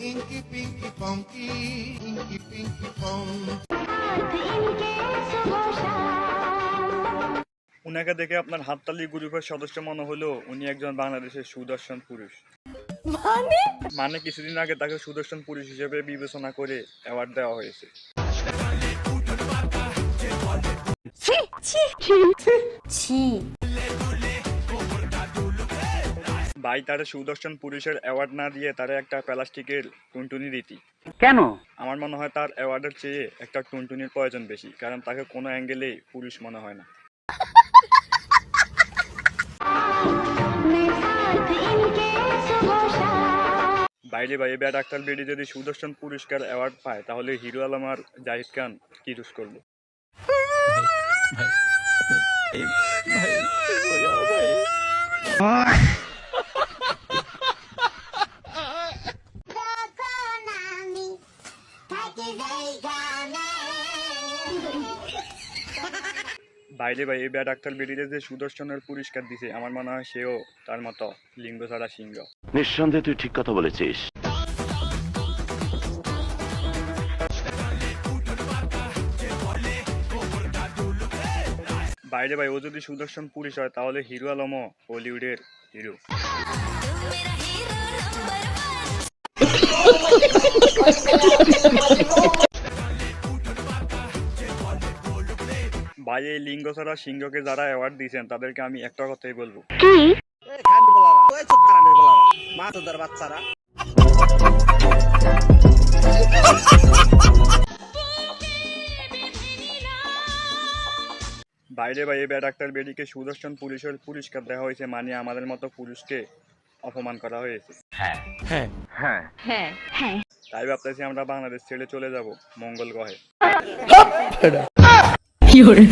Inky Pinky Funky, Inky Pinky Fun. উনাকে দেখে আপনার হাততালি গ্রুপের সদস্য মনে হলো উনি একজন বাংলাদেশের সুদর্শন পুরুষ। মানে? মানে কিছুদিন আগে তাকে সুদর্শন পুরুষ হিসেবে বিবেচনা করে অ্যাওয়ার্ড দেওয়া হয়েছে। ভাই তারা সুদর্শন পুরুষের অ্যাওয়ার্ড না দিয়ে তারা একটা প্লাস্টিকের টুনটুনি রীতি কেন আমার মনে হয় তার অ্যাওয়ার্ডের চেয়ে একটা টুনটুনির প্রয়োজন বেশি কারণ তাকে কোনো অ্যাঙ্গেলেই পুরুষ মনে হয় না বাইরে বাইরে ব্যাট আক্তার বেডি যদি সুদর্শন পুরস্কার অ্যাওয়ার্ড পায় তাহলে হিরো আলম আর জাহিদ খান কি রুশ করব বাইরে বাইরে ব্যাট আক্তার বেডিরে যে সুদর্শনের পুরস্কার দিছে আমার মনে হয় সেও তার মতো লিঙ্গ ছাড়া সিংহ। নিঃসন্দেহে তুই ঠিক কথা বলেছিস। বাইরে ভাই ও যদি সুদর্শন পুরুষ হয় তাহলে হিরো আলমও হলিউডের হিরো। ভাই এই লিঙ্গ ছাড়া সিংহকে যারা অ্যাওয়ার্ড দিয়েছেন তাদেরকে আমি একটা কথাই বলব। বাচ্চারা। বাইরে বাইরে ব্যাট ডাক্তার বেডিকে সুদর্শন পুলিশের পুরস্কার দেওয়া হয়েছে মানে আমাদের মতো পুরুষকে অপমান করা হয়েছে। হ্যাঁ। হ্যাঁ। তাই ভাবতেছি আমরা বাংলাদেশ ছেড়ে চলে যাব মঙ্গল গ্রহে। 有人